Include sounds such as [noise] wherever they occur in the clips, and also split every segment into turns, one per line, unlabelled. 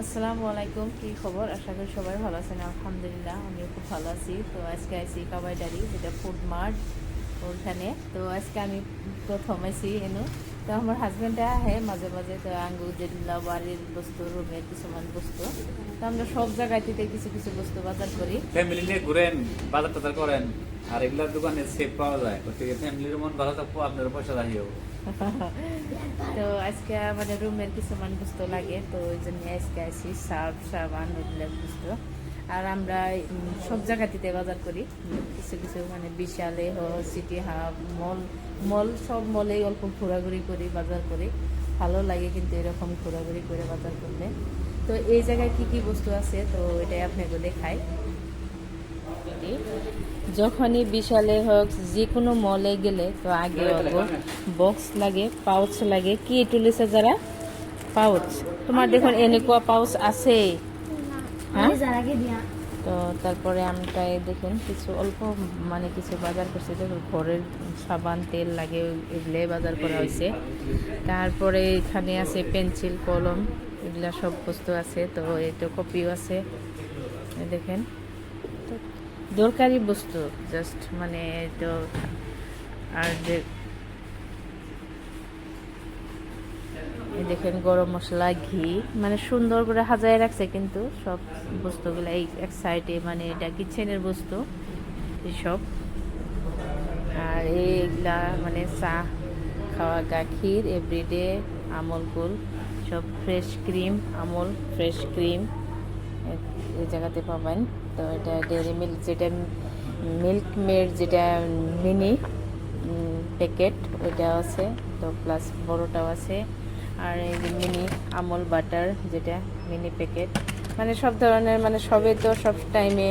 আসসালামু আলাইকুম, কি খবর? আশা করি সবাই ভালো আছেন। আলহামদুলিল্লাহ, আমিও খুব ভালো আছি। তো আজকে আইসি কাবাইডারি যেটা ফুড মার্ট ওখানে। তো আজকে আমি প্রথম আইসি এনু। তো আমার হাজব্যান্ডে আহে মাঝে মাঝে তো আঙ্গু যেগুলা বাড়ির বস্তু রুমের কিছুমান বস্তু। তো আমরা সব জায়গায় থেকে কিছু কিছু বস্তু বাজার করি।
ফ্যামিলি নিয়ে ঘুরেন বাজার টাজার করেন আর এগুলার দোকানে সেফ পাওয়া যায়। গতিকে ফ্যামিলির মন ভালো থাকব আপনার পয়সা রাখিও [laughs]
তো আজকে মানে রুমের কিছুমান বস্তু লাগে তো ওই জন্য আজকে আসি সার্ফ সাবান ওগুলো বস্তু। আর আমরা সব জায়গাটিতে বাজার করি। কিছু কিছু মানে বিশালে হোক সিটি হাব মল মল সব মলেই অল্প ঘোরাঘুরি করি বাজার করি। ভালো লাগে কিন্তু এরকম ঘোরাঘুরি করে বাজার করলে। তো এই জায়গায় কি কি বস্তু আছে? তো এটাই আপনাকে দেখাই। যখনই বিশালে হোক যে কোনো মলে গেলে তো আগে বক্স লাগে পাউচ লাগে কি তুলেছে যারা? পাউচ তোমার দেখুন এনেকুৱা পাউচ আছে। হ্যাঁ? তো তারপরে এই দেখুন কিছু অল্প মানে কিছু বাজার করছে দেখুন ঘরের সাবান তেল লাগে এগুলাই বাজার করা হয়েছে। তারপরে এখানে আছে পেন্সিল কলম এগুলা সব বস্তু আছে তো এই তো কপিও আছে। দেখেন। দরকারি বস্তু জাস্ট মানে তো আর যে এই দেখেন গরম মশলা, ঘি মানে সুন্দর করে সাজায় রাখছে কিন্তু সব বস্তুগুলো এই এক সাইডে মানে এটা কিচেনের বস্তু এসব আর এইগুলা মানে চা খাওয়া, গাখীর এভরিডে আমল কুল, সব fresh cream Amul fresh cream এই জায়গাতে পাবেন। তো এটা ডেয়ারি মিল্ক যেটা মিল্ক মেড যেটা মিনি প্যাকেট ওইটাও আছে। তো প্লাস বড়টাও আছে। আর এই মিনি আমল বাটার যেটা মিনি প্যাকেট মানে সব ধরনের মানে সবে তো সব টাইমে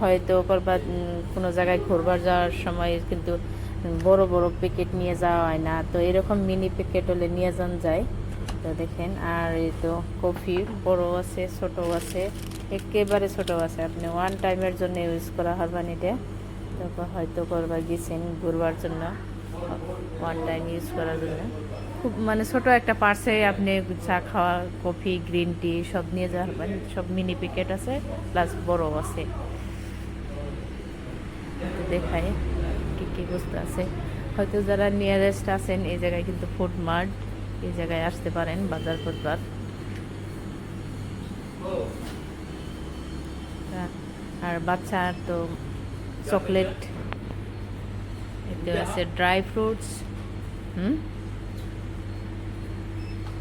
হয়তো করবার কোনো জায়গায় ঘুরবার যাওয়ার সময় কিন্তু বড় বড় প্যাকেট নিয়ে যাওয়া হয় না। তো এরকম মিনি প্যাকেট হলে নিয়ে যান যায়। তো দেখেন, আর এই তো কফি বড় আছে ছোট আছে, একেবারে ছোট আছে। আপনি ওয়ান টাইমের জন্য ইউজ করা হবেন এটা। তো হয়তো করবার গেছেন ঘুরবার জন্য ওয়ান টাইম ইউজ করার জন্য। খুব মানে ছোট একটা পার্সে আপনি চা খাওয়া, কফি, গ্রিন টি সব নিয়ে যাওয়া হবেন সব মিনি প্যাকেট আছে, প্লাস বড় আছে। তো দেখাই কি কি বস্তু আছে। হয়তো যারা নিয়ারেস্ট আছেন, এই জায়গায় কিন্তু ফুড মার্ট এই জায়গায় আসতে পারেন, বাজার তা- আর বাচ্চার তো চকলেট আছে ড্রাই ফ্রুটস হুম?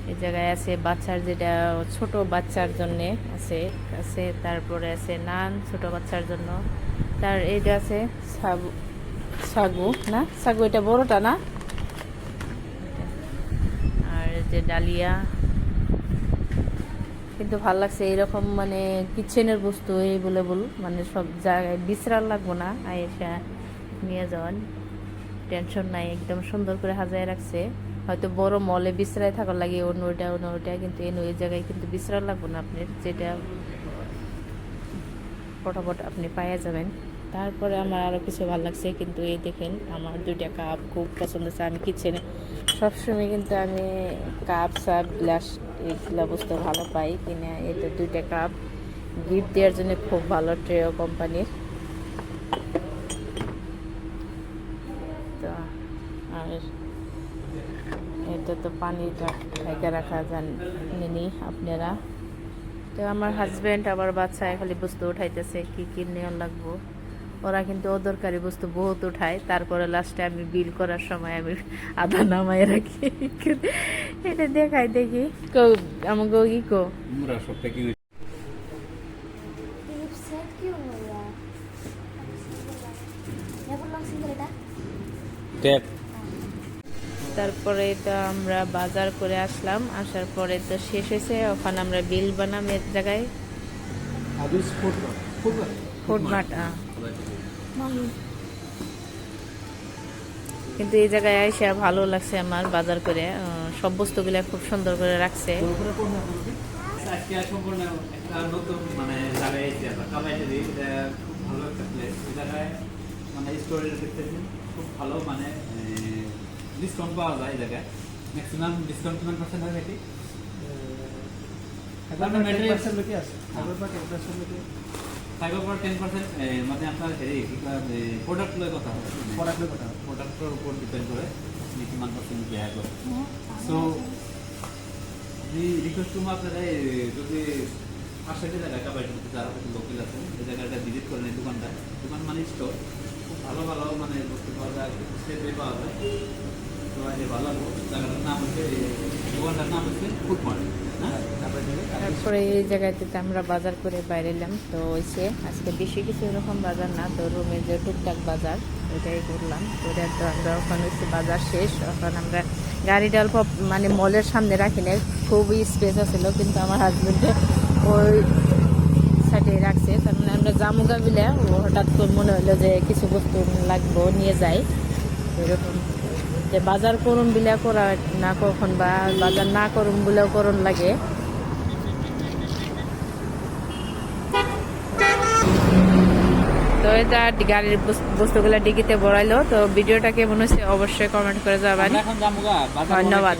এই জায়গায় আছে বাচ্চার যেটা ছোট বাচ্চার জন্যে আছে আছে, তারপরে আছে নান ছোট বাচ্চার জন্য। তার এইটা আছে সাগু সাগু, না? সাগু এটা বড়টা না? আর যে ডালিয়া। কিন্তু ভালো লাগছে এরকম মানে কিচেনের বস্তু, এই বলে বল মানে সব জায়গায় বিশ্রাম লাগবো না আয়েসা নিয়ে যাওয়ান টেনশন নাই, একদম সুন্দর করে সাজায় রাখছে। হয়তো বড় মলে বিশ্রায় থাকার লাগে অন্য ওইটা অন্য ওইটা কিন্তু এই ওই জায়গায় কিন্তু বিশ্রাম লাগবো না আপনার যেটা ফটাফট আপনি পাইয়া যাবেন। তারপরে আমার আরও কিছু ভালো লাগছে, কিন্তু এই দেখেন, আমার দুইটা কাপ খুব পছন্দ হচ্ছে আমি কিচেনে সবসময় কিন্তু আমি কাপ সাপ গ্লাস এইগুলো বস্তু ভালো পাই কিনে এই তো দুইটা কাপ গিফট দেওয়ার জন্য খুব ভালো ট্রেও কোম্পানির। তো, আর এটা তো পানিটা ঢেকে রাখা জানেনি আপনারা। তো আমার হাজব্যান্ড আবার বাচ্চা খালি বস্তু উঠাইতেছে কি কি নেওয়া লাগবো? ওরা কিন্তু অদরকারি বস্তু বহুত উঠায় তারপরে লাস্টে আমি বিল করার সময় আমি আধা নামাই রাখি। এটা দেখাই দেখি। কো আমাকে কি কো?
আমরা
তারপরে তো আমরা বাজার করে আসলাম। আসার পরে তো শেষ হয়েছে। ওখানে আমরা বিল বানাম এর জায়গায়। ফুড কিন্তু এই জায়গায় এসে ভালো লাগছে আমার বাজার করে। সব বস্তুগুলো খুব সুন্দর করে রাখছে।
মানে মানে স্টোরেজ দেখতেছি খুব ভালো মানে ডিসকাউন্ট পাওয়া যায় এই জায়গায়। ম্যাক্সিমাম ডিসকাউন্ট কিমান পার্সেন্ট হয় নাকি
আছে। আগৰ পৰা টেন পাৰ্চেণ্টলৈকে
ফাইভৰ পৰা টেন পাৰ্চেণ্ট মানে আপোনাৰ হেৰি কি কয় প্ৰডাক্ট লৈ কথা হয়।
প্ৰডাক্ট লৈ কথা
প্ৰডাক্টৰ ওপৰত ডিপেণ্ড কৰে আপুনি কিমান পাৰ্চেণ্ট বেয়া কৰে রিকোয়েস্ট করব আপনারা যদি যারা লোকাল আছে এই জায়গাটা ভিজিট করেন এই দোকানটা দোকান মানে স্টোর খুব ভালো ভালো মানে বস্তু পাওয়া যায় পাওয়া যায়। হচ্ছে হচ্ছে হ্যাঁ?
তারপরে
এই জায়গাটিতে আমরা বাজার করে বাইরে এলাম, তো হয়েছে আজকে বেশি কিছু এরকম বাজার না, তো রুমে যে টুকটাক বাজার, ওইটাই করলাম। করে তো আমরা ওখানে হচ্ছে বাজার শেষ। ওখানে আমরা গাড়িটা অল্প মানে মলের সামনে রাখি না খুবই স্পেস আছিল, কিন্তু আমার হাজবেন্ডে ওই সাইডে রাখছে। তার মানে আমরা জামুগা ও হঠাৎ করে মনে হলো যে কিছু বস্তু লাগবো, নিয়ে যাই। এরকম। যে বাজার করুন বিলা করা না কখন বা বাজার না করুন বলেও করুন লাগে। তো এটা গাড়ির বস- বস্তুগুলো ডিগিতে বড়াইলো তো ভিডিওটাকে মনে হচ্ছে অবশ্যই কমেন্ট করে যাবেন ধন্যবাদ।